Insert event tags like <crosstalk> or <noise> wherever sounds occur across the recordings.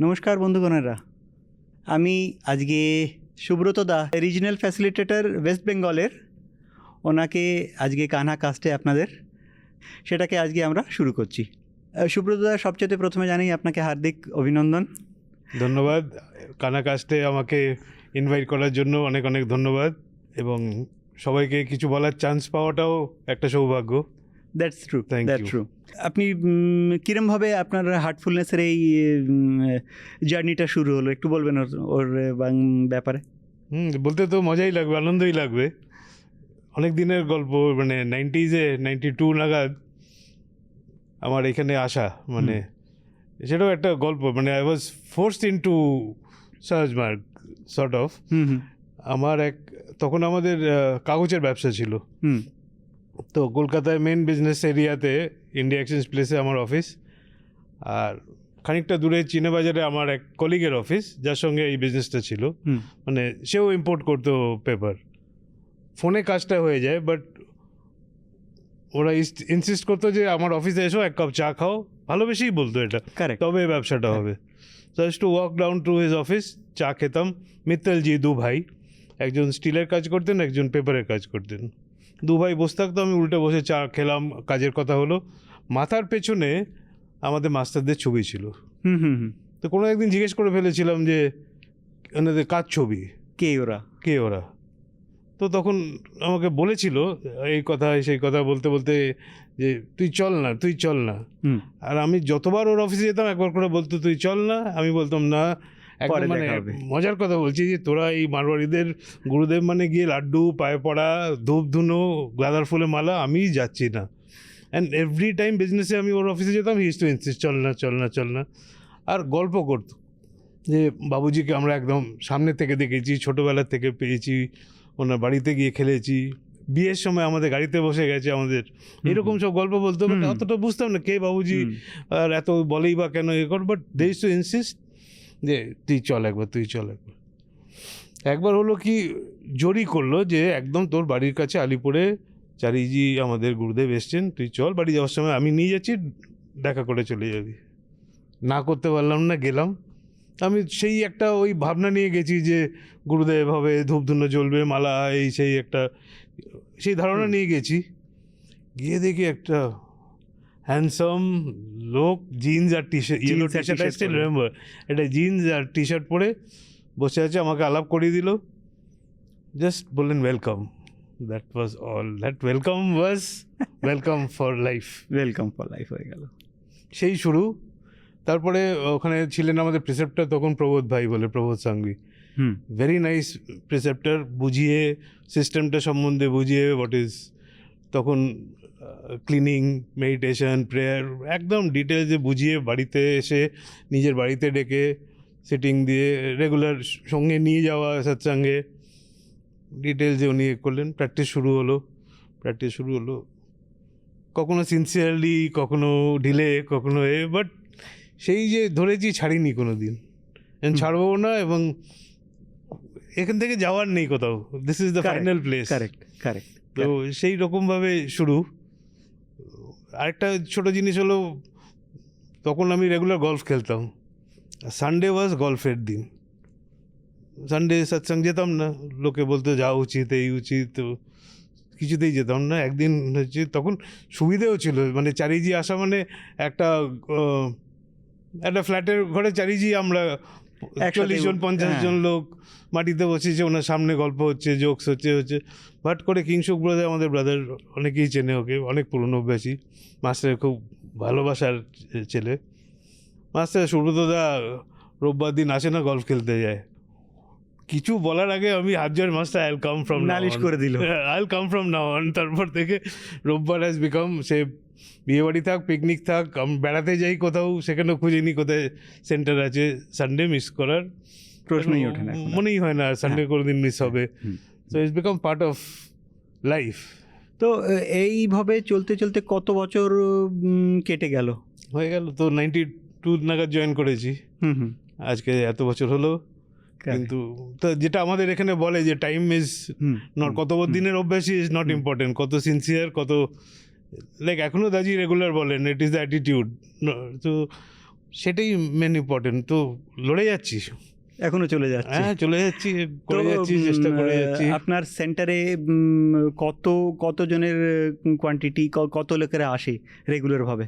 নমস্কার বন্ধুগণেরা। আমি আজকে সুব্রত দা রিজনাল ফ্যাসিলিটেটর ওয়েস্ট বেঙ্গলের ওনাকে আজকে কানহা কাস্টে আপনাদের, সেটাকে আজকে আমরা শুরু করছি। সুব্রত দা, সবচেয়ে প্রথমে জানাই আপনাকে হার্দিক অভিনন্দন। ধন্যবাদ। কানাকাস্টে আমাকে ইনভাইট করার জন্য অনেক অনেক ধন্যবাদ এবং সবাইকে কিছু বলার চান্স পাওয়াটাও একটা সৌভাগ্য। That's true that's you. True আপনি কিরমভাবে আপনার হার্টফুলনেসের এই জার্নিটা শুরু হলো? একটু বলবেন ওর ওর ব্যাপারে। হুম বলতে তো মজাই লাগবে আনন্দই লাগবে। অনেক দিনের গল্প মানে নাইনটিজে নাইনটি টু নাগাদ আমার এখানে আসা মানে সেটাও একটা গল্প মানে I was forced into সার্জমার্গ সর্ট অফ আমার এক তখন আমাদের কাগজের ব্যবসা ছিল। হুম। তো কলকাতায় মেন বিজনেস এরিয়াতে ইন্ডিয়া এক্সচেঞ্জ প্লেসে আমার অফিস আর খানিকটা দূরে চিনেবাজারে আমার এক কলিগের অফিস যার সঙ্গে এই বিজনেসটা ছিল। মানে সেও ইম্পোর্ট করতো পেপার ফোনে কাজটা হয়ে যায় বাট ওরা ইনসিস্ট করতো যে আমার অফিসে এসো এক কাপ চা খাও। ভালোবেসেই বলতো এটা। তবে ব্যবসাটা হবে। Just to walk down to his office চা খেতাম। মিত্তলজি দু ভাই একজন স্টিলের কাজ করতেন একজন পেপারের কাজ করতেন। দু ভাই বসে থাকতো আমি উল্টে বসে চা খেলাম কাজের কথা হলো। মাথার পেছনে আমাদের মাস্টারদের ছবি ছিল। হুম হুম হুম। তো কোনো একদিন জিজ্ঞেস করে ফেলেছিলাম যে ওনাদের কাজ ছবি? কে ওরা? কে ওরা? তো তখন আমাকে বলেছিল এই কথা সেই কথা বলতে বলতে যে তুই চল না তুই চল না। আর আমি যতবার ওর অফিসে যেতাম একবার করে বলতো তুই চল না। আমি বলতাম না। একদম মানে মজার কথা বলছি যে তোরা এই মারোয়ারিদের গুরুদেব মানে গিয়ে লাড্ডু পায়ে পড়া ধূপ ধুনো গাঁদার ফুলে মালা আমি যাচ্ছি না। অ্যান্ড এভরি টাইম বিজনেসে আমি ওর অফিসে যেতাম হিস টু ইনসিস্ট চল না চল না চল না। আর গল্প করতো যে বাবুজিকে আমরা একদম সামনে থেকে দেখেছি ছোটোবেলা থেকে পেয়েছি ওনার বাড়িতে গিয়ে খেলেছি বিয়ের সময় আমাদের গাড়িতে বসে গেছে আমাদের। এরকম সব গল্প বলতো বাট অতটা বুঝতাম না কে বাবুজি আর এত বলেই বা কেন এ কর বাট দে টু ইনসিস্ট যে তুই চল একবার তুই চল একবার। একবার হলো কি জোরই করল যে একদম তোর বাড়ির কাছে আলিপুরে চারিজি আমাদের গুরুদেব এসছেন তুই চল বাড়ি যাওয়ার সময় আমি নিয়ে যাচ্ছি দেখা করে চলে যাবি। না করতে পারলাম না গেলাম। আমি সেই একটা ওই ভাবনা নিয়ে গেছি যে গুরুদেব হবে ধূপধুনো জ্বলবে মালা এই সেই একটা সেই ধারণা নিয়ে গেছি। গিয়ে দেখি একটা হ্যান্ডসাম লোক jeans R T shirt yellow T shirt I still remember এটা জিন্স আর টি শার্ট পরে বসে আছে আমাকে আলাপ করিয়ে দিল। জাস্ট বললেন welcome that was all that welcome was welcome for life welcome for life হয়ে গেল। সেই শুরু। তারপরে ওখানে ছিলেন আমাদের প্রিসেপ্টার তখন প্রবোধ ভাই বলে প্রবোধ হুম। ভেরি নাইস প্রিসেপ্টার বুঝিয়ে সিস্টেমটা সম্বন্ধে বুঝিয়ে হোয়াট ইজ তখন ক্লিনিং মেডিটেশন প্রেয়ার একদম ডিটেলসে বুঝিয়ে বাড়িতে এসে নিজের বাড়িতে ডেকে সিটিং দিয়ে রেগুলার সঙ্গে নিয়ে যাওয়া সৎসঙ্গে। ডিটেলসে উনি করলেন প্র্যাকটিস শুরু হলো। প্র্যাকটিস শুরু হলো। কখনো সিনসিয়ারলি কখনো ঢিলে কখনো এ বাট সেই যে ধরেছি ছাড়িনি কোনো দিন ছাড়বো না এবং এখান থেকে যাওয়ার নেই কোথাও। This is the final place correct correct তো সেই রকমভাবে শুরু। আরেকটা ছোট জিনিস হলো তখন আমি রেগুলার গলফ খেলতাম। সানডে ওয়াজ গলফের দিন। সানডে সৎসঙ্গ যেতাম না লোকে বলতো যাওয়া উচিত এই উচিত। কিছুতেই যেতাম না। একদিন হচ্ছে তখন সুবিধেও ছিল। মানে চারিজি আসা মানে একটা একটা ফ্ল্যাটের ঘরে চারিজি আমরা একসাথে চল্লিশ জন পঞ্চাশ হ্যাঁ। জন লোক মাটিতে বসেছে ওনার সামনে গল্প হচ্ছে জোকস হচ্ছে হচ্ছে। বাট করে কিংসুক ব্রাদার আমাদের ব্রাদার অনেকেই চেনে ওকে অনেক পুরনো অভ্যাসী। মাস্টারের খুব ভালোবাসার ছেলে। মাস্টার সুব্রতদা রোববার দিন আসে না গল্ফ খেলতে যায়। কিছু বলার আগে আমি হাত জোর মাস্টার আইল কাম ফ্রম নালিশ করে দিল। আইল কাম ফ্রম নাও অন তারপর থেকে রোববার হ্যাজ বিকাম সে বিয়েবাড়ি থাক পিকনিক থাক আমি বেড়াতে যাই কোথাও সেখানেও খুঁজে নিই কোথায় সেন্টার আছে। সানডে মিস করার প্রশ্নই ওঠে না মনেই হয় না সানডে হ্যাঁ। কোনো দিন মিস হবে। হুম। So it's become part of life তো এইভাবে চলতে চলতে কত বছর কেটে গেল? হয়ে গেল তো নাইনটি টু নাগাদ জয়েন করেছি। হুম আজকে এত বছর হলো। কিন্তু তো যেটা আমাদের এখানে বলে যে টাইম ইজ নট কত দিনের অভ্যাসই ইজ নট ইম্পর্টেন্ট কত সিনসিয়ার কত লাইক এখনও দাজি রেগুলার বলেন ইট ইজ দ্য অ্যাটিটিউড তো সেটাই মেন ইম্পর্টেন্ট তো লড়ে যাচ্ছি। এখনও চলে যাচ্ছে। হ্যাঁ চলে যাচ্ছি করে যাচ্ছি চেষ্টা করে যাচ্ছি। আপনার সেন্টারে কত কতজনের কোয়ান্টিটি কত লোকেরা আসে রেগুলারভাবে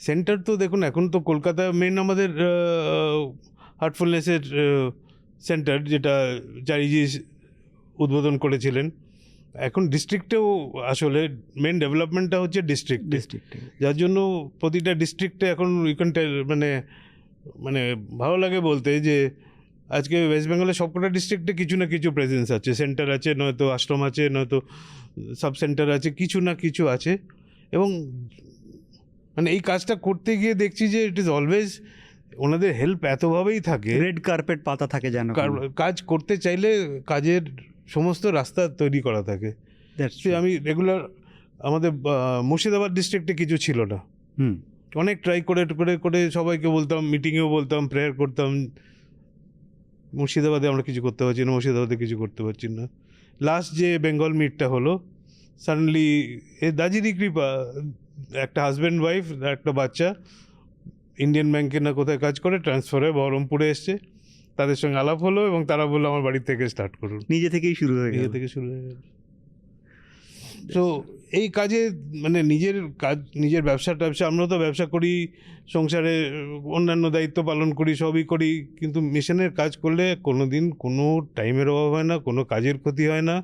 সেন্টার তো দেখুন এখন তো কলকাতা মেন আমাদের হার্টফুলনেসের সেন্টার যেটা চারিজি উদ্বোধন করেছিলেন। এখন ডিস্ট্রিক্টেও আসলে মেন ডেভেলপমেন্টটা হচ্ছে ডিস্ট্রিক্ট ডিস্ট্রিক্টে যার জন্য প্রতিটা ডিস্ট্রিক্টে এখন উইকেন্ডে মানে মানে ভালো লাগে বলতে যে আজকে ওয়েস্ট বেঙ্গলের সবকটা ডিস্ট্রিক্টে কিছু না কিছু প্রেজেন্স আছে। সেন্টার আছে নয়তো আশ্রম আছে নয়তো সাব সেন্টার আছে কিছু না কিছু আছে। এবং মানে এই কাজটা করতে গিয়ে দেখছি যে ইট ইজ অলওয়েজ ওনাদের হেল্প এতভাবেই থাকে। রেড কার্পেট পাতা থাকে যেন কাজ করতে চাইলে কাজের সমস্ত রাস্তা তৈরি করা থাকে। আমি রেগুলার আমাদের মুর্শিদাবাদ ডিস্ট্রিক্টে কিছু ছিল না। হুম। অনেক ট্রাই করে করে করে সবাইকে বলতাম মিটিংয়েও বলতাম প্রেয়ার করতাম মুর্শিদাবাদে আমরা কিছু করতে পারছি না মুর্শিদাবাদে কিছু করতে পারছি না। লাস্ট যে বেঙ্গল মিটটা হলো সাডেনলি এ দাজিরি কৃপা একটা হাজব্যান্ড ওয়াইফ একটা বাচ্চা ইন্ডিয়ান ব্যাঙ্কে না কোথায় কাজ করে ট্রান্সফার হয়ে বহরমপুরে এসছে। তাদের সঙ্গে আলাপ হলো এবং তারা বলল আমার বাড়ি থেকে স্টার্ট করুন। নিজে থেকেই শুরু হয়ে নিজে থেকে শুরু হয়ে গেল। তো এই কাজে মানে নিজের কাজ নিজের ব্যবসা ট্যাবসা আমরা তো ব্যবসা করি সংসারে অন্যান্য দায়িত্ব পালন করি সবই করি কিন্তু মিশনের কাজ করলে কোনো দিন কোনো টাইমের অভাব হয় না কোনো কাজের ক্ষতি হয় না।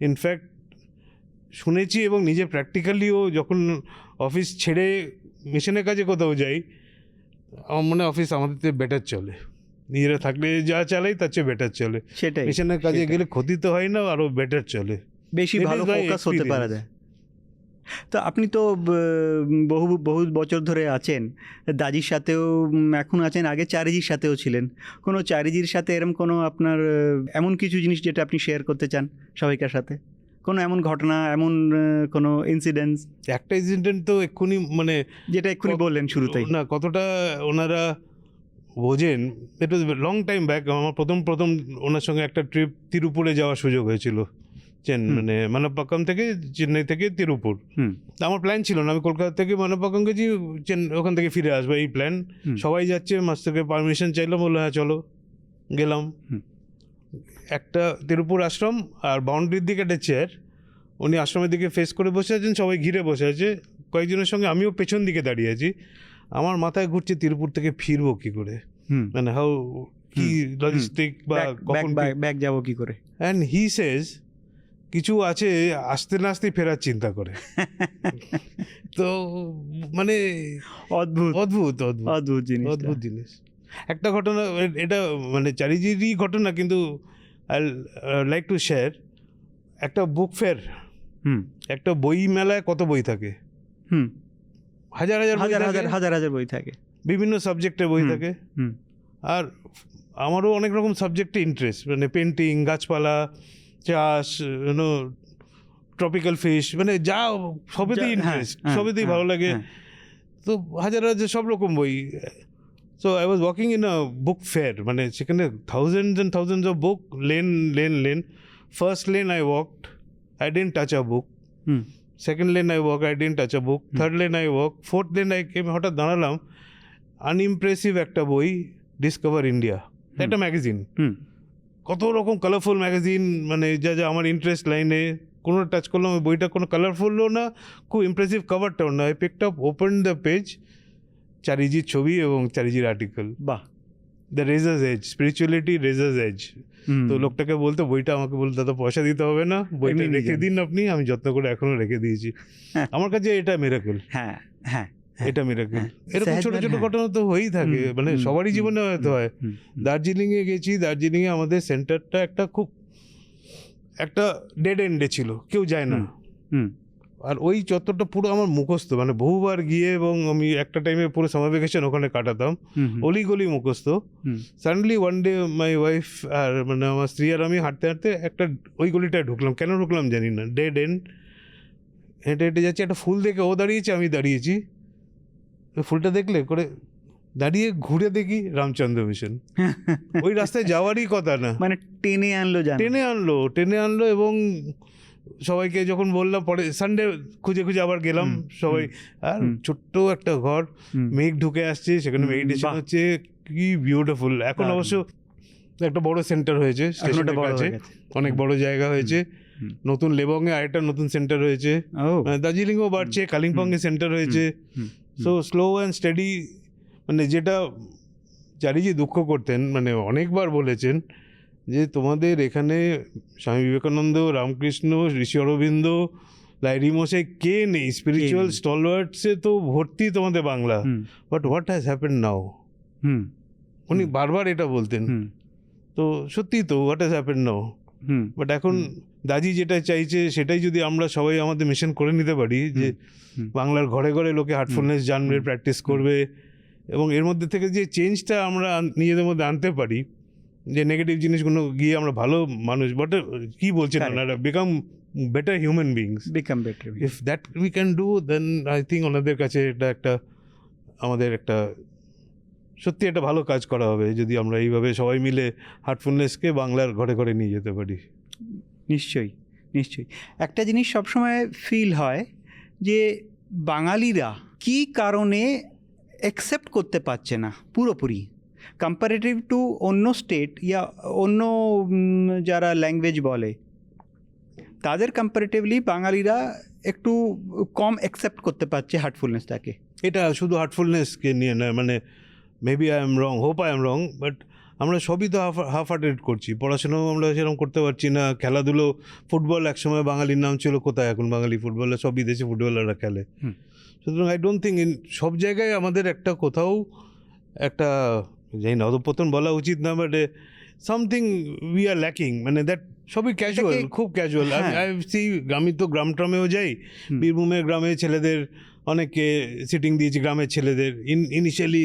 ইনফ্যাক্ট শুনেছি এবং নিজে প্র্যাকটিক্যালিও যখন অফিস ছেড়ে মিশনের কাজে কোথাও যাই আমার মনে অফিস আমাদের বেটার চলে। নিজেরা থাকলে যা চালাই তার চেয়ে বেটার চলে। সেটাই মিশনের কাজে গেলে ক্ষতি তো হয় না আরও বেটার চলে। বেশি ভালো ফোকাস হতে পারা। যায় তো আপনি তো বহু বহু বছর ধরে আছেন। দাজির সাথেও এখন আছেন আগে চারিজির সাথেও ছিলেন। কোনো চারিজির সাথে এরকম কোনো আপনার এমন কিছু জিনিস যেটা আপনি শেয়ার করতে চান সবাইকার সাথে? কোনো এমন ঘটনা এমন কোনো ইনসিডেন্স একটা ইনসিডেন্ট তো এক্ষুনি মানে যেটা এক্ষুনি বললেন শুরুতেই। না কতটা ওনারা বোঝেন it was long time back আমার প্রথম প্রথম ওনার সঙ্গে একটা ট্রিপ তিরুপুরে যাওয়ার সুযোগ হয়েছিল। চেন মানে মানাপ্পাকাম থেকে চেন্নাই থেকে তিরুপুর। তা আমার প্ল্যান ছিল না আমি কলকাতা থেকে মানাপ্পাকাম গেছি চেন ওখান থেকে ফিরে আসব এই প্ল্যান সবাই যাচ্ছে মাস থেকে পারমিশন চাইলাম বলল হ্যাঁ চলো। গেলাম। একটা তিরুপুর আশ্রম আর বাউন্ডারির দিকে একটা চেয়ার উনি আশ্রমের দিকে ফেস করে বসে আছেন সবাই ঘিরে বসে আছে। কয়েকজনের সঙ্গে আমিও পেছন দিকে দাঁড়িয়ে আছি। আমার মাথায় ঘুরছে তিরুপুর থেকে ফিরবো কি করে? মানে হাউ কি লজিস্টিক বা কখন ব্যাক যাব কি করে? অ্যান্ড হি সেজ কিছু আছে আসতে না আসতে ফেরার চিন্তা করে। <laughs> তো মানে অদ্ভুত। অদ্ভুত অদ্ভুত। অদ্ভুত জিনিস অদ্ভুত জিনিস। একটা ঘটনা এটা মানে চারিজিরই ঘটনা কিন্তু আই লাইক টু শেয়ার একটা বুক ফেয়ার হুম। একটা বই মেলায় কত বই থাকে? হুম। হাজার হাজার হাজার হাজার হাজার হাজার বই থাকে। বিভিন্ন সাবজেক্টের বই থাকে। হুম। আর আমারও অনেক রকম সাবজেক্টে ইন্টারেস্ট মানে পেন্টিং গাছপালা চাষ ইউনো ট্রপিক্যাল ফিশ মানে যা সবেতেই যা- হ্যাঁ, ইন্টারেস্ট হ্যাঁ, সবেতেই হ্যাঁ, ভালো লাগে। তো হাজার হাজার সব রকম বই। So I was walking in a book fair মানে সেখানে thousands and thousands of book lane lane lane. First lane I walked I didn't touch a book second lane I walk I didn't touch a book third lane I walk fourth lane I came হঠাৎ দাঁড়ালাম। আনইমপ্রেসিভ একটা বই discover India একটা magazine কত রকম colourful magazine মানে যা যা আমার ইন্টারেস্ট লাইনে কোনো টাচ করলাম ওই বইটা কোনো কালারফুলও না খুব ইমপ্রেসিভ কভারটাও না। I picked up open the page চারিজির ছবি এবং চারিজির আর্টিকেল বাহ! The razor's edge spirituality razor's edge তো লোকটাকে বলতো বইটা আমাকে বলতো দাদা পয়সা দিতে হবে না। বইটা রেখে দিন আপনি আমি যত্ন করে এখনও রেখে দিয়েছি। হ্যাঁ। আমার কাছে এটা মেরাকেল হ্যাঁ হ্যাঁ। এটা মেরাকেল হ্যাঁ। এরকম ছোট ছোট হ্যাঁ। ঘটনা তো হয়েই থাকে মানে সবারই জীবনে হয়তো হয়। দার্জিলিংয়ে গেছি দার্জিলিংয়ে আমাদের সেন্টারটা একটা খুব একটা ডেড এন্ডে ছিল কেউ যায় না আর ওই চত্বরটা পুরো আমার মুখস্থ মানে বহুবার গিয়ে এবং আমি একটা টাইমে পুরো সামার ভ্যাকেশন ওখানে কাটাতাম হুম, হুম। অলি গলি মুখস্থ। Suddenly one day my wife আর মানে আমার স্ত্রী আর আমি হাঁটতে হাঁটতে একটা ওই গলিটায় ঢুকলাম কেন ঢুকলাম জানি না ডেড এন্ড হেঁটে হেঁটে যাচ্ছি একটা ফুল দেখে ও দাঁড়িয়েছে আমি দাঁড়িয়েছি ফুলটা দেখলে করে দাঁড়িয়ে ঘুরে দেখি রামচন্দ্র মিশন। <laughs> ওই রাস্তায় যাওয়ারই কথা না। মানে টেনে আনলো টেনে আনলো টেনে আনলো এবং সবাইকে যখন বললাম পরে সানডে খুঁজে খুঁজে আবার গেলাম সবাই। আর ছোট্ট একটা ঘর মেঘ ঢুকে আসছে সেখানে মেডিটেশন হচ্ছে কি বিউটিফুল এখন অবশ্য একটা বড় সেন্টার হয়েছে কাছে। অনেক বড় জায়গা হয়েছে। নতুন লেবংয়ে আরেকটা নতুন সেন্টার হয়েছে। ও। দার্জিলিংও বাড়ছে কালিম্পংয়ে সেন্টার হয়েছে। সো স্লো অ্যান্ড স্টাডি মানে যেটা চারিজি দুঃখ করতেন মানে অনেকবার বলেছেন যে তোমাদের এখানে স্বামী বিবেকানন্দ রামকৃষ্ণ ঋষি অরবিন্দ লাইরি মশাই কে নেই? স্পিরিচুয়াল স্টলওয়ার্ডসে তো ভর্তি তোমাদের Bangla. But what has happen now উনি বারবার এটা বলতেন। তো সত্যি তো what has happen now but এখন দাজি যেটা চাইছে সেটাই যদি আমরা সবাই আমাদের মিশন করে নিতে পারি যে বাংলার ঘরে ঘরে লোকে হার্টফুলনেস জানবে প্র্যাকটিস করবে এবং এর মধ্যে থেকে যে চেঞ্জটা আমরা নিজেদের মধ্যে আনতে পারি যে নেগেটিভ জিনিসগুলো গিয়ে আমরা ভালো মানুষ বাট কি বলছেন. ওনারা? Become better human beings become better. If that we can do then I think ওনাদের কাছে এটা একটা আমাদের একটা সত্যি একটা ভালো কাজ করা হবে যদি আমরা এইভাবে সবাই মিলে হার্টফুলনেসকে বাংলার ঘরে ঘরে নিয়ে যেতে পারি। নিশ্চয়ই নিশ্চয়ই। একটা জিনিস সবসময় ফিল হয় যে বাঙালিরা কি কারণে অ্যাকসেপ্ট করতে পারছে না পুরোপুরি। কম্পারেটিভ টু অন্য স্টেট ইয়া অন্য যারা ল্যাঙ্গুয়েজ বলে তাদের কম্পারেটিভলি বাঙালিরা একটু কম অ্যাকসেপ্ট করতে পারছে হার্টফুলনেসটাকে এটা শুধু হার্টফুলনেসকে নিয়ে নয় মানে maybe I am wrong hope I am wrong but আমরা সবই তো হাফ হাফ হার্টেড করছি। পড়াশোনাও আমরা সেরকম করতে পারছি না। খেলাধুলো ফুটবল একসময় বাঙালির নাম ছিল কোথায়? এখন বাঙালি ফুটবলার সব বিদেশি ফুটবলাররা খেলে। সুতরাং আই ডোন্ট থিঙ্ক ইন সব জায়গায় আমাদের একটা কোথাও একটা জানি না অধপতন বলা উচিত না but something we are lacking মানে দ্যাট সবই ক্যাজুয়াল খুব ক্যাজুয়াল। আই সি আমি তো গ্রাম ট্রামেও যাই। বীরভূমের গ্রামে ছেলেদের অনেককে সিটিং দিয়েছি গ্রামের ছেলেদের। ইন ইনিশিয়ালি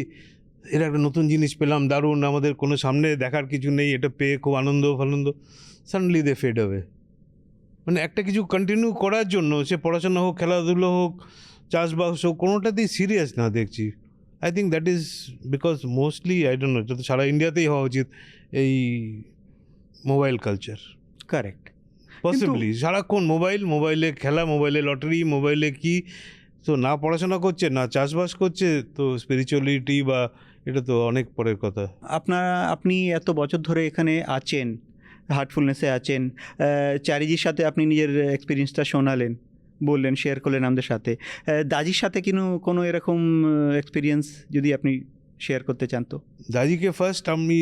এরা একটা নতুন জিনিস পেলাম দারুণ আমাদের কোনো সামনে দেখার কিছু নেই এটা পেয়ে খুব আনন্দ ফানন্দ। সাডেনলি দে ফেড হবে মানে একটা কিছু কন্টিনিউ করার জন্য সে পড়াশোনা হোক খেলাধুলো হোক চাষবাস হোক কোনোটাতেই সিরিয়াস না দেখছি। I think that is because mostly I don't know যত সারা ইন্ডিয়াতেই হওয়া উচিত এই মোবাইল কালচার কারেক্ট পসিবলি সারাক্ষণ মোবাইল মোবাইলে খেলা মোবাইলে লটারি মোবাইলে কি? তো না পড়াশোনা করছে না চাষবাস করছে তো স্পিরিচুয়ালিটি বা এটা তো অনেক পরের কথা। আপনারা আপনি এত বছর ধরে এখানে আছেন হার্টফুলনেসে আছেন চারিজির সাথে আপনি নিজের এক্সপিরিয়েন্সটা শোনালেন বললেন শেয়ার করলেন আমাদের সাথে। দাজির সাথে কিনো কোনো এরকম এক্সপিরিয়েন্স যদি আপনি শেয়ার করতে চান তো? দাদিকে ফার্স্ট আমি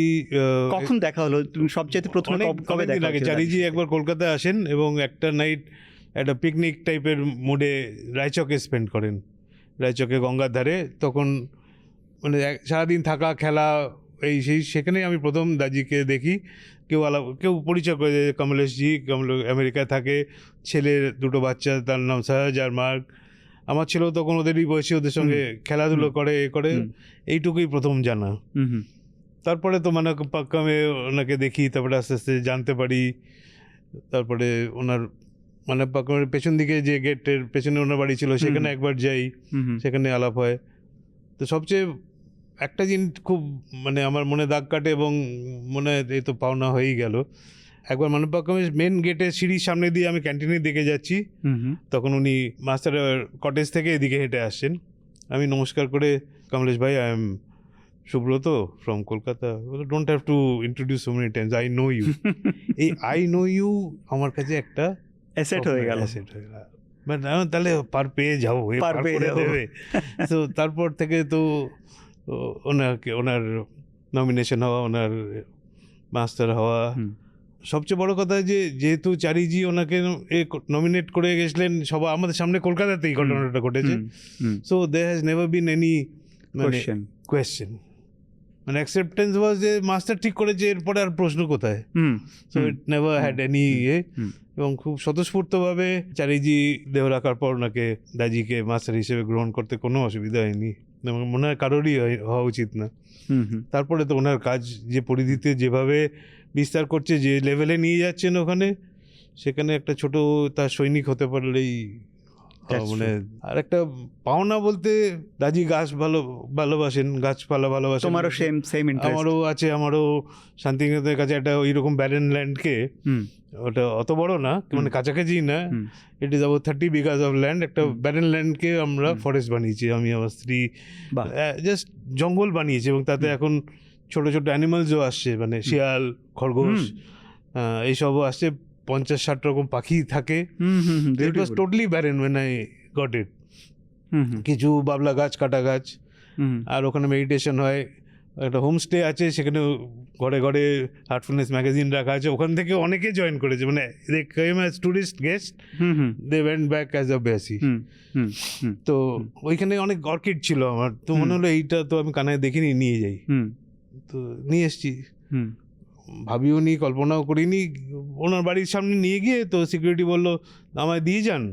কখন দেখা হলো? সবচেয়ে প্রথমে কবে দেখা আগে চারিজি একবার কলকাতায় আসেন এবং একটা নাইট একটা পিকনিক টাইপের মুডে রায়চকে স্পেন্ড করেন। রায়চকে গঙ্গার ধারে তখন মানে সারাদিন থাকা খেলা এই সেই সেখানেই আমি প্রথম দাজিকে দেখি। কেউ আলাপ কেউ পরিচয় করে দেয় কমলেশজি কমল আমেরিকায় থাকে। ছেলের দুটো বাচ্চা তার নাম সাহাজ আর মার্ক। আমার ছেলেও তখন ওদেরই বয়সী ওদের সঙ্গে খেলাধুলো করে এ করে। এইটুকুই প্রথম জানা। তারপরে তো মানে পাক্কামে ওনাকে দেখি তারপরে আস্তে আস্তে জানতে পারি। তারপরে ওনার মানে পাক্কামের পেছন দিকে যে গেটের পেছনে ওনার বাড়ি ছিল সেখানে একবার যাই। সেখানে আলাপ হয়। তো সবচেয়ে একটা জিনিস খুব মানে আমার মনে দাগ কাটে এবং মনে এই তো পাওনা হয়েই গেল। একবার মানে পাক্কামের মেন গেটের সিঁড়ির সামনে দিয়ে আমি ক্যান্টিনের দিকে যাচ্ছি। তখন উনি মাস্টার কটেজ থেকে এদিকে হেঁটে আসছেন। আমি নমস্কার করে কমলেশ ভাই I am Subrata from Kolkata. Don't have to introduce so many times I know you এই আই নো ইউ আমার কাছে একটা অ্যাসেট হয়ে গেল। asset হয়ে গেল। আমি তাহলে পার পেয়ে যাব পার পেয়ে যাব। দেবে। তো তারপর থেকে তো ওনাকে ওনার নমিনেশন হওয়া ওনার মাস্টার হওয়া। সবচেয়ে বড় কথা যে যেহেতু চারিজি ওনাকে নমিনেট করে গেছিলেন সবাই আমাদের সামনে কলকাতাতেই। ঘটনাটা ঘটেছে। So they has never been any মানে কোয়েশ্চেন মানে অ্যাকসেপ্টেন্স ওয়াজ যে মাস্টার ঠিক করেছে এরপরে আর প্রশ্ন কোথায়? So it never had any ইয়ে। এবং খুব স্বতঃস্ফূর্তভাবে চারিজি দেহ রাখার পর ওনাকে দাজিকে মাস্টার হিসেবে গ্রহণ করতে কোনো অসুবিধা হয়নি। এবং মনে হয় কারোরই হওয়া উচিত না। তারপরে তো ওনার কাজ যে পরিধিতে যেভাবে বিস্তার করছে যে লেভেলে নিয়ে যাচ্ছেন ওখানে সেখানে একটা ছোট তার সৈনিক হতে পারলেই মানে আর একটা পাওনা বলতে দাজি গাছ ভালো ভালোবাসেন গাছপালা ভালোবাসেন। তোমারও সেম সেম আমারও আছে আমারও শান্তিনিকেতনের কাছে একটা ওইরকম ব্যারেন ল্যান্ডকে ওটা অত বড় না মানে কাছাকাছি না। It is about thirty bighas of land একটা। ব্যারেন ল্যান্ডকে আমরা ফরেস্ট বানিয়েছি আমি আমার স্ত্রী। জাস্ট জঙ্গল বানিয়েছি এবং তাতে এখন ছোট ছোট অ্যানিমালসও আসছে মানে শিয়াল খরগোশ। এইসবও আসছে। পঞ্চাশ ষাট রকম পাখি থাকে। It was totally barren when I got it কিছু বাবলা গাছ কাটা গাছ। হুম আর ওখানে মেডিটেশন হয়। একটা হোমস্টে আছে সেখানে ঘরে ঘরে হার্টফুলনেস ম্যাগাজিন রাখা আছে। ওখান থেকে অনেকে জয়েন করেছে। মানে they came as tourist guest hmm hmm. They went back as a বেসি তো ওইখানে অনেক অর্কিড ছিল আমার। তো মনে হলো এইটা তো আমি কানায় দেখিনি নিয়ে যাই। হুম। তো নিয়ে এসেছি। হুম। ভাবিও নি কল্পনাও করিনি। ওনার বাড়ির সামনে নিয়ে গিয়ে তো সিকিউরিটি বলল আমায় দিয়ে যান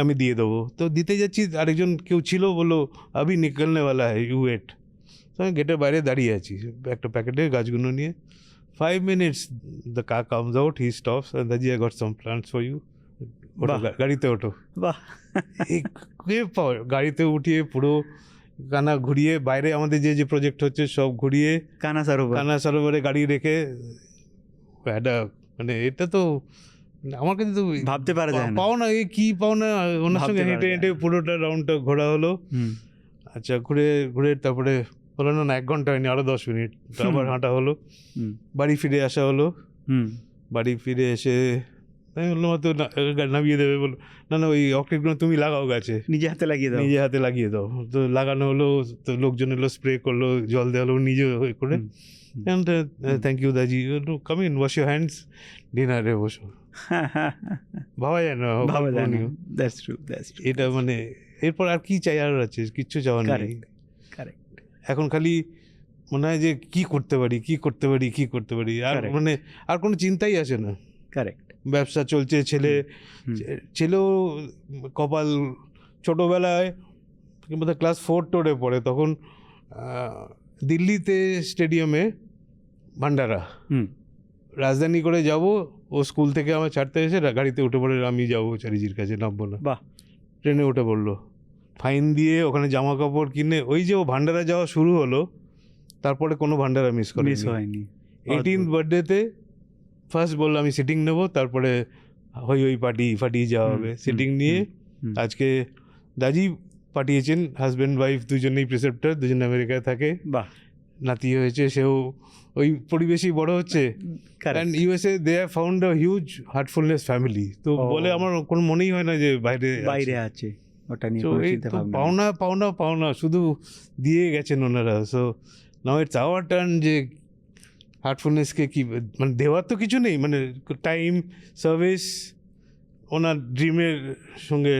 আমি দিয়ে দেবো। তো দিতে যাচ্ছি আরেকজন কেউ ছিল বলল আবি নিকলনেওয়ালা হ্যাঁ ইউ ওয়েট। তো আমি গেটের বাইরে দাঁড়িয়ে আছি একটা প্যাকেটে গাছগুলো নিয়ে। Five minutes the car comes out he stops Daaji I got some plants for you. গাড়িতে ওঠো। বাহ। কে গাড়িতে উঠিয়ে পুরো কানা ঘুরিয়ে বাইরে আমাদের যে যে প্রজেক্ট হচ্ছে সব ঘুরিয়ে কানা সরোবর। কানা সরোবরে গাড়ি রেখে একটা মানে এটা তো আমার কাছে তো ভাবতে পারা যায় না। পাও না এই কি পাও না ওনার সঙ্গে হেঁটে হেঁটে পুরোটা রাউন্ডটা ঘোরা হলো। আচ্ছা ঘুরে ঘুরে তারপরে হলো না না এক ঘণ্টা হয়নি আরও দশ মিনিট। আবার হাঁটা হলো। বাড়ি ফিরে আসা হলো। বাড়ি ফিরে এসে আমি বললাম না- নামিয়ে দেবে। বলো না না ওই অর্কিডগুলো তুমি লাগাও গাছে। নিজে হাতে লাগিয়ে দাও। নিজে হাতে লাগিয়ে দাও। তো লাগানো হলো তো লোকজন এলো স্প্রে করল জল দেওয়া হলো নিজে হয়ে করে। And thank you Daaji come in wash your hands ডিনারে বসো। <laughs> ভাবা যায় না ভাবা যায় না। কখনো। দ্যাটস ট্রু দ্যাটস ট্রু এটা মানে এরপর আর কি চাই আর আছে কিচ্ছু চাওয়ার নেই। কারেক্ট কারেক্ট এখন খালি মনে হয় যে কি করতে পারি কি করতে পারি কি করতে পারি? আর মানে আর কোনো চিন্তাই আসে না। কারেক্ট ব্যবসা চলছে ছেলে। ছেলেও কপাল ছোটোবেলায় কিংবা ক্লাস ফোর টোরে পড়ে তখন দিল্লিতে স্টেডিয়ামে ভান্ডারা। রাজধানী করে যাব ও স্কুল থেকে আমার ছাড়তে এসে গাড়িতে উঠে পড়ে আমি যাব চারিজির কাছে নামবো না। বাহ। ট্রেনে উঠে পড়ল। ফাইন দিয়ে ওখানে জামা কাপড় কিনে ওই যে ও ভান্ডারা যাওয়া শুরু হলো তারপরে কোনো ভান্ডারা মিস করে মিস হয়নি। এইটিন বার্থডেতে ফার্স্ট বলল আমি সিটিং নেব তারপরে হই হই পার্টি ফাটিয়ে যাওয়া হবে। সিটিং নিয়ে আজকে দাজি পাঠিয়েছেন হাজব্যান্ড ওয়াইফ দুজনেই প্রিসেপ্টার দুজন আমেরিকায় থাকে। বাহ। নাতি হয়েছে সেও ওই পরিবেশেই বড় হচ্ছে। And USA they have found a huge Heartfulness family তো বলে আমার কোনো মনেই হয় না যে বাইরে বাইরে আছে ওটা নিয়ে। পাওনা পাওনা পাওনা শুধু দিয়ে গেছেন ওনারা। So now it's our turn যে হার্টফুলনেসকে কি মানে দেওয়ার তো কিছু নেই? মানে টাইম সার্ভিস ওনার ড্রিমের সঙ্গে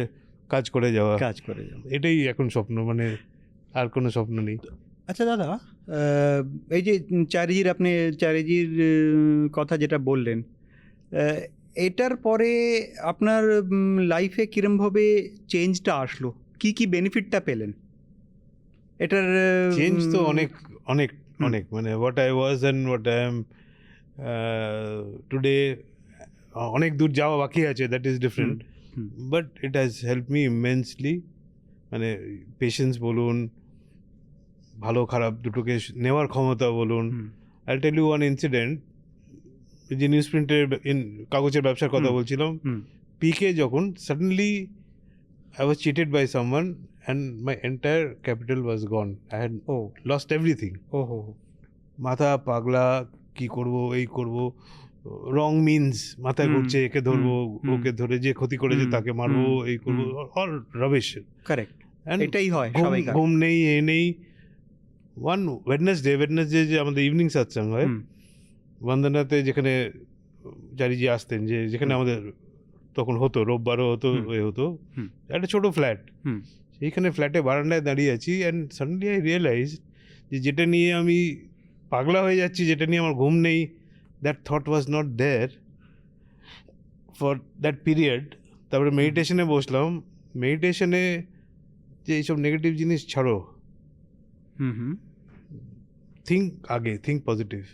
কাজ করে যাওয়া। কাজ করে যাওয়া। এটাই এখন স্বপ্ন মানে আর কোনো স্বপ্ন নেই। আচ্ছা দাদা এই যে চারিজির আপনি চারিজির কথা যেটা বললেন এটার পরে আপনার লাইফে কিরমভাবে চেঞ্জটা আসলো? কি কি বেনিফিটটা পেলেন? এটার চেঞ্জ তো অনেক অনেক। অনেক। মানে what I was and what I am today অনেক দূর যাওয়া বাকি আছে that is different but it has help me immensely মানে পেশেন্স বলুন ভালো খারাপ দুটোকে নেওয়ার ক্ষমতা বলুন। I tell you one incident যে নিউজ প্রিন্টের কাগজের ব্যবসার কথা বলছিলাম। হুম, পিকে যখন suddenly I was cheated by someone and my entire capital was gone I had oh lost everything oh হো হো, মাথা পাগলা কি করব এই করব রং মিনস মাথায় ঘুরছে একে ধরবো ওকে ধরে যে ক্ষতি করেছে তাকে মারবো এই করব অল রবেশ কারেক্ট এটাই হয় ঘুম নেই এ নেই। ওয়ান ওয়েডনেসডে ওয়েডনেসডে যে আমাদের ইভিনিং সাৎসঙ্গ হয় বন্দনাতে যেখানে চারিজি আসতেন যে যেখানে আমাদের তখন হতো রোববারও হতো এ হতো। একটা ছোট ফ্ল্যাট। সেইখানে ফ্ল্যাটে বারান্দায় দাঁড়িয়ে আছি অ্যান্ড সাডেনলি আই রিয়েলাইজ যে যেটা নিয়ে আমি পাগলা হয়ে যাচ্ছি যেটা নিয়ে আমার ঘুম নেই that thought was not there for that period তারপরে মেডিটেশনে বসলাম। মেডিটেশনে যে এইসব নেগেটিভ জিনিস ছাড়ো। think আগে think positive.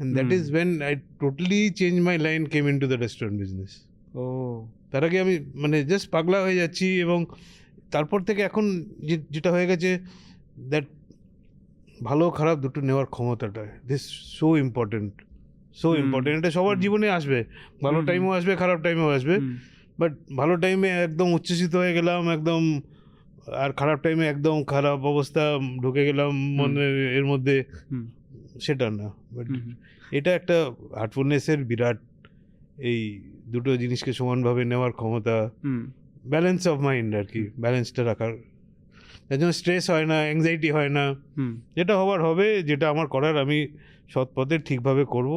And that Hmm. is when i totally changed my line came into the restaurant business. ও। তার আগে আমি মানে জাস্ট পাগলা হয়ে যাচ্ছি এবং তারপর থেকে এখন যে- যেটা হয়ে গেছে দ্যাট ভালো খারাপ দুটো নেওয়ার ক্ষমতাটা this so important so important এটা সবার জীবনে আসবে। ভালো। টাইমও আসবে খারাপ টাইমও আসবে। বাট ভালো টাইমে একদম উচ্ছ্বসিত হয়ে গেলাম একদম আর খারাপ টাইমে একদম খারাপ অবস্থা ঢুকে গেলাম মনে এর মধ্যে। সেটা না। বাট। এটা একটা হার্টফুলনেসের বিরাট এই দুটো জিনিসকে সমানভাবে নেওয়ার ক্ষমতা। ব্যালেন্স অফ মাইন্ড আর কি ব্যালেন্সটা রাখার। তার জন্য স্ট্রেস হয় না অ্যাংজাইটি হয় না। যেটা হবার হবে যেটা আমার করার আমি সৎ পথে ঠিকভাবে করব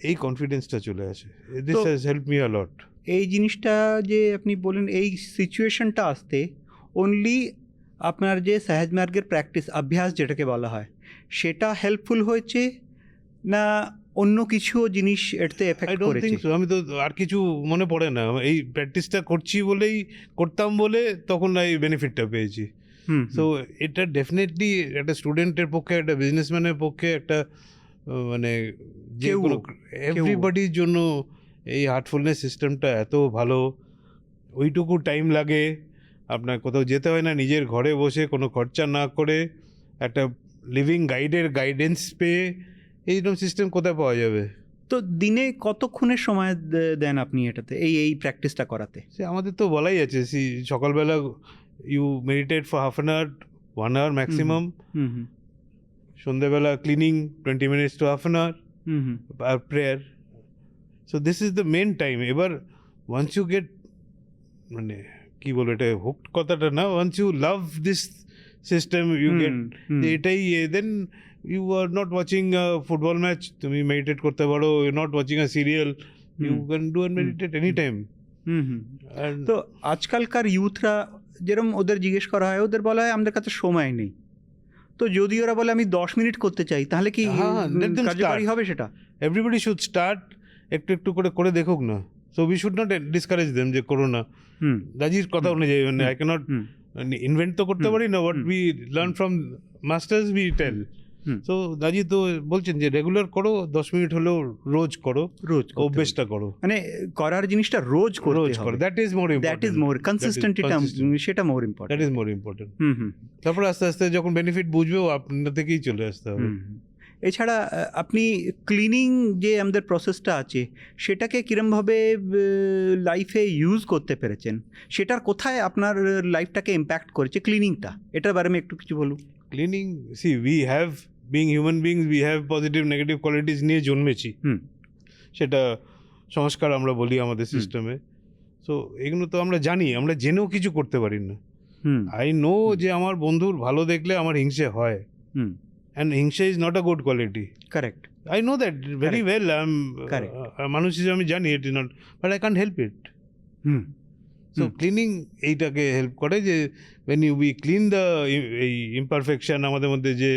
এই কনফিডেন্সটা চলে আসে। This has help me a lot এই জিনিসটা যে আপনি বলেন এই সিচুয়েশনটা আসতে অনলি আপনার যে সহজ মার্গের প্র্যাকটিস অভ্যাস যেটাকে বলা হয় সেটা হেল্পফুল হয়েছে না অন্য কিছু জিনিস এটাতে আই এফেক্ট করেছে। আমি তো আর কিছু মনে পড়ে না। এই প্র্যাকটিসটা করছি বলেই করতাম বলে তখন এই বেনিফিটটা পেয়েছি। সো এটা ডেফিনেটলি একটা স্টুডেন্টের পক্ষে একটা বিজনেসম্যানের পক্ষে একটা মানে যে এভরিবডির জন্য এই হার্টফুলনেস সিস্টেমটা এত ভালো। ওইটুকু টাইম লাগে। আপনার কোথাও যেতে হয় না নিজের ঘরে বসে কোনো খরচা না করে একটা লিভিং গাইডের গাইডেন্স পেয়ে এইরকম সিস্টেম কোথায় পাওয়া যাবে? তো দিনে কতক্ষণের সময় দেন আপনি এটাতে এই এই প্র্যাকটিসটা করাতে? সে আমাদের তো বলাই আছে সি সকালবেলা you meditate for half an hour one hour maximum সন্ধ্যেবেলা cleaning twenty minutes to half an hour hmm hmm. R prayer so this is the main time এবার ওয়ান্স ইউ গেট মানে কি বলব এটা হুক কথাটা না once you love this system you get এটাই then you are not watching football match তুমি meditate করতে পারো। You not watching a serial you can do and meditate any time তো আজকালকার ইউথরা যেরকম ওদের জিজ্ঞেস করা হয় ওদের বলা হয় আমাদের কাছে সময় নেই। তো যদি ওরা বলে আমি দশ মিনিট করতে চাই তাহলে কি হ্যাঁ, কার্যকারী হবে সেটা? এভরিবডি শুড স্টার্ট একটু একটু করে করে দেখুক না। So we should not discourage them যে করো না। দাজির কথা অনুযায়ী মানে আই ক্যানট ইনভেন্ট তো করতে পারি না what we learn from masters we tell so Daaji তো বলছেন যে রেগুলার করো দশ মিনিট হলেও রোজ করো রোজ অভ্যেসটা করো। মানে করার জিনিসটা রোজ রোজ করো। That is more that is more কনসিস্টেন্টিটা সেটা more that important is more important তারপর আস্তে আস্তে যখন বেনিফিট বুঝবেও আপনার থেকেই চলে আসতে হবে। এছাড়া আপনি ক্লিনিং যে আমাদের প্রসেসটা আছে সেটাকে কিরমভাবে লাইফে ইউজ করতে পেরেছেন? সেটার কোথায় আপনার লাইফটাকে ইম্প্যাক্ট করেছে ক্লিনিংটা এটার বারে আমি একটু কিছু বলুন cleaning see we have being human beings we have positive negative qualities নিয়ে জন্মেছি। সেটা সংস্কার আমরা বলি আমাদের সিস্টেমে সো এগুলো তো আমরা জানি আমরা জেনেও কিছু করতে পারি না। আই নো যে আমার বন্ধুর ভালো দেখলে আমার হিংসে হয়। অ্যান্ড হিংসা is not a good quality correct I know that very. Well I am মানুষ হিসেবে আমি জানি it is not but I can help it hmm. So cleaning এইটাকে হেল্প করে যে when you be clean the এই imperfection আমাদের মধ্যে যে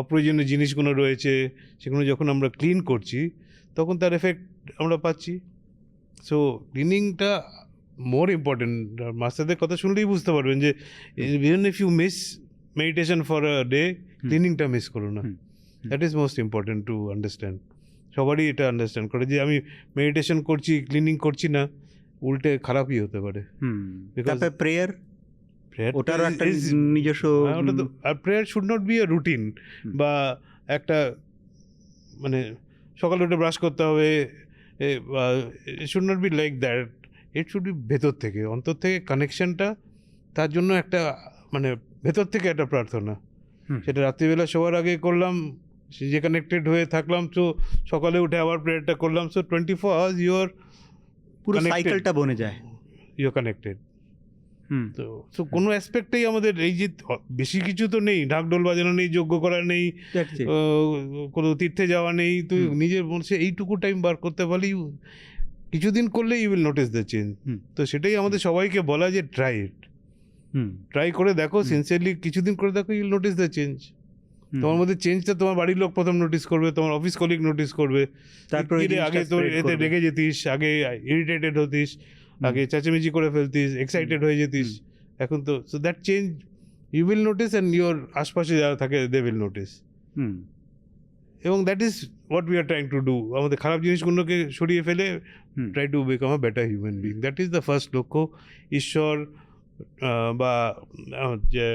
অপ্রয়োজনীয় জিনিসগুলো রয়েছে সেগুলো যখন আমরা ক্লিন করছি তখন তার এফেক্ট আমরা পাচ্ছি। সো ক্লিনিংটা মোর ইম্পর্টেন্ট মাস্টারদের কথা শুনলেই বুঝতে পারবেন যে even if you miss meditation for a day ক্লিনিংটা miss করো না। That is most important to understand সবারই এটা আন্ডারস্ট্যান্ড করে যে আমি মেডিটেশন করছি ক্লিনিং করছি না উল্টে খারাপই হতে পারে। তারপরে প্রেয়ার ওটারও একটা নিজস্ব ওটা তো আর prayer should not be a routine বা একটা মানে সকালে উঠে ব্রাশ করতে হবে should not be like that it should be ভেতর থেকে অন্তর থেকে কানেকশনটা তার জন্য একটা মানে ভেতর থেকে একটা প্রার্থনা। সেটা রাত্রিবেলা শোয়ার আগে করলাম যে কানেক্টেড হয়ে থাকলাম তো সকালে উঠে আবার প্রেয়ারটা করলাম so twenty four hours your পুরো সাইকেলটা বনে যায়। You're connected hmm. তো কোনো অ্যাসপেক্টেই আমাদের এই যে বেশি কিছু তো নেই ঢাকঢোল বাজানো নেই যোগ্য করা নেই কোনো তীর্থে যাওয়া নেই হুম। নিজের মনসে এইটুকু টাইম বার করতে পারলেই কিছুদিন করলে you will notice the change তো সেটাই আমাদের সবাইকে বলা যে ট্রাই ইট ট্রাই করে দেখো। সিনসিয়ারলি কিছুদিন করে দেখো ইউল নোটিস দ্য চেঞ্জ তোমার মধ্যে চেঞ্জটা তোমার বাড়ির লোক প্রথম নোটিস করবে তোমার অফিস কলিগ নোটিস করবে। তারপরে আগে তোর এতে। রেগে যেতিস আগে ইরিটেটেড হতিস। আগে চেঁচামেচি করে ফেলতিস এক্সাইটেড হয়ে যেতিস। এখন তো so that change you will notice and your আশপাশে যারা থাকে দে উইল নোটিস হুম। এবং that is what we are trying to do আমাদের খারাপ জিনিসগুলোকে সরিয়ে ফেলে try to become a better human being that is the first লক্ষ্য। ঈশ্বর বা যে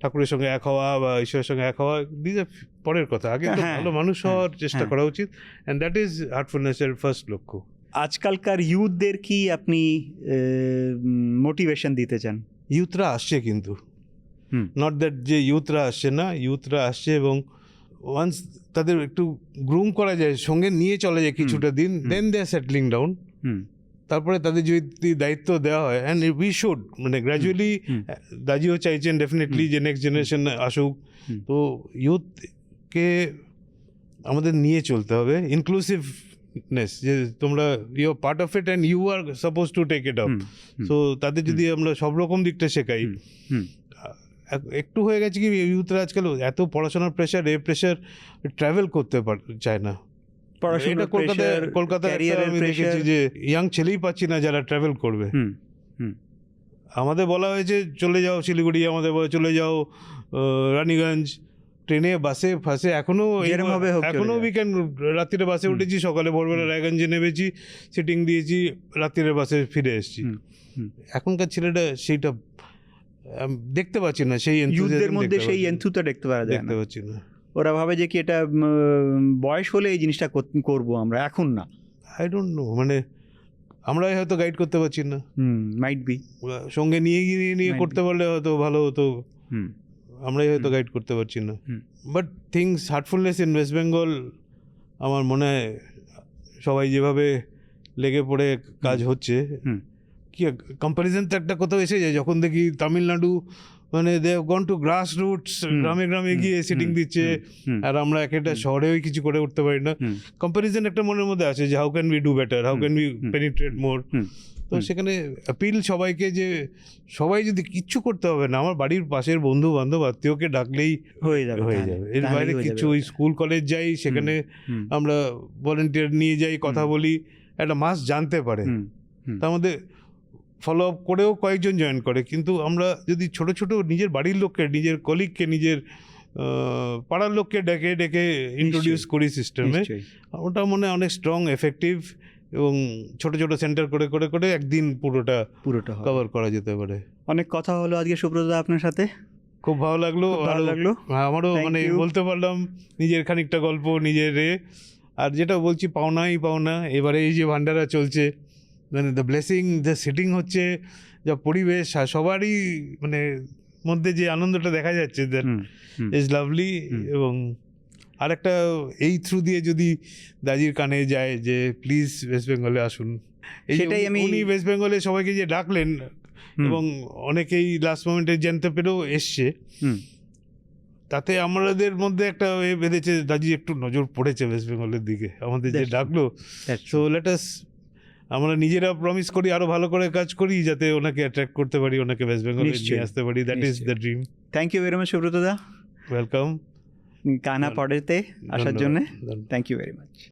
ঠাকুরের সঙ্গে এক হওয়া বা ঈশ্বরের সঙ্গে এক হওয়া দিজ পরের কথা। আগে তো হ্যাঁ, ভালো মানুষ হ্যাঁ, হওয়ার চেষ্টা হ্যাঁ। করা উচিত। অ্যান্ড দ্যাট ইজ হার্টফুলনেসের ফার্স্ট লক্ষ্য। আজকালকার ইউথদের কি আপনি মোটিভেশন দিতে চান? ইউথরা আসছে কিন্তু। নট দ্যাট যে ইউথরা আসছে না ইউথরা আসছে এবং ওয়ান্স তাদের একটু গ্রুম করা যায় সঙ্গে নিয়ে চলে যায় কিছুটা দিন দেন দে আর সেটলিং ডাউন হুম। তারপরে তাদের যদি দায়িত্ব দেওয়া হয় অ্যান্ড উই শুড মানে গ্র্যাজুয়ালি দাজিও চাইছেন ডেফিনেটলি যে নেক্সট জেনারেশন আসুক। তো ইউথকে আমাদের নিয়ে চলতে হবে যে তোমরা you part of it and you are suppose to take it up. So তাদের যদি আমরা সব রকম দিকটা শেখাই। একটু হয়ে গেছে কি ইউথরা আজকাল এত পড়াশোনার প্রেশার এ প্রেশার ট্রাভেল করতে পার- চায় না। এটা কলকাতায় কলকাতায় আমি দেখেছি যে ইয়াং ছেলেই পাচ্ছি না যারা ট্রাভেল করবে। আমাদের বলা হয়েছে চলে যাও শিলিগুড়ি আমাদের বলে চলে যাও রানীগঞ্জ ট্রেনে বাসে ফাসে এখনও এখনও যাও। উইকেন্ড রাত্রিরে বাসে উঠেছি সকালে ভোরবেলা রায়গঞ্জে নেমেছি সিটিং দিয়েছি রাত্রিরে বাসে ফিরে এসেছি। এখনকার ছেলেটা সেইটা দেখতে পাচ্ছি না সেই ইউথদের মধ্যে সেই এন্থুটা দেখতে পাওয়া যায় দেখতে পাচ্ছি না। ওরা ভাবে যে কি এটা বয়স হলে এই জিনিসটা কর- করব আমরা এখন না। আই ডোন্ট নো মানে আমরাই হয়তো গাইড করতে পারছি না। হুম মাইট বি সঙ্গে নিয়ে গিয়ে নিয়ে করতে পারলে হয়তো ভালো হতো। হুম। আমরাই হয়তো গাইড করতে পারছি না। But things Heartfulness in West Bengal আমার মনে হয় সবাই যেভাবে লেগে পড়ে কাজ হচ্ছে কি কম্প্যারিজন তো একটা কোথাও এসে যায়। যখন দেখি তামিলনাড়ু মানে they gone to grass roots গ্রামে গ্রামে গিয়ে সিটিং দিচ্ছে আর আমরা এক একটা। শহরেও কিছু করে উঠতে পারি না। কম্প্যারিজন একটা মনের মধ্যে আছে যে how can we do better how can we. Penetrate more তো সেখানে অ্যাপিল সবাইকে যে সবাই যদি কিচ্ছু করতে হবে না আমার বাড়ির পাশের বন্ধু বান্ধব আত্মীয়কে ডাকলেই হয়ে যাবে হয়ে যাবে। এর বাইরে কিছু ওই স্কুল কলেজ যাই সেখানে আমরা ভলেন্টিয়ার নিয়ে যাই কথা বলি একটা মাস জানতে পারে। তার মধ্যে ফলো আপ করেও কয়েকজন জয়েন করে কিন্তু আমরা যদি ছোট ছোট নিজের বাড়ির লোককে নিজের কলিগকে নিজের পাড়ার লোককে ডেকে ডেকে ইন্ট্রোডিউস করি সিস্টেমে ওটা মনে হয় অনেক স্ট্রং এফেক্টিভ এবং ছোট ছোট সেন্টার করে করে করে একদিন পুরোটা পুরোটা কভার করা যেতে পারে। অনেক কথা হলো আজকে সুব্রত আপনার সাথে। খুব ভালো লাগল। ভালো লাগল। হ্যাঁ, আমারও মানে বলতে পারলাম নিজের খানিকটা গল্প নিজের আর যেটা বলছি পাওনাই পাওনা। এবারে এই যে ভান্ডারা চলছে মানে দ্য ব্লেসিং দ্য সিটিং হচ্ছে যা পরিবেশ সবারই মানে মধ্যে যে আনন্দটা দেখা যাচ্ছে দ্যাট। ইজ লাভলি হুম। এবং আরেকটা এই থ্রু দিয়ে যদি দাজির কানে যায় যে প্লিজ ওয়েস্ট বেঙ্গলে আসুন। সেটাই আমি- উনি ওয়েস্ট বেঙ্গলে সবাইকে যে ডাকলেন এবং অনেকেই লাস্ট মোমেন্টে জানতে পেরেও এসছে। তাতে আমাদের মধ্যে একটা এ বেঁধেছে দাজি একটু নজর পড়েছে ওয়েস্ট বেঙ্গলের দিকে। আমাদের যে ডাকলো সো লেটাস আমরা নিজেরা প্রমিস করি আরও ভালো করে কাজ করি যাতে ওনাকে অ্যাট্রাক্ট করতে পারি ওনাকে ওয়েস্ট বেঙ্গলে নিয়ে আসতে পারি। That is the dream thank you very much Subrata da. Welcome কানা পড়েতে আসার জন্য। Thank you very much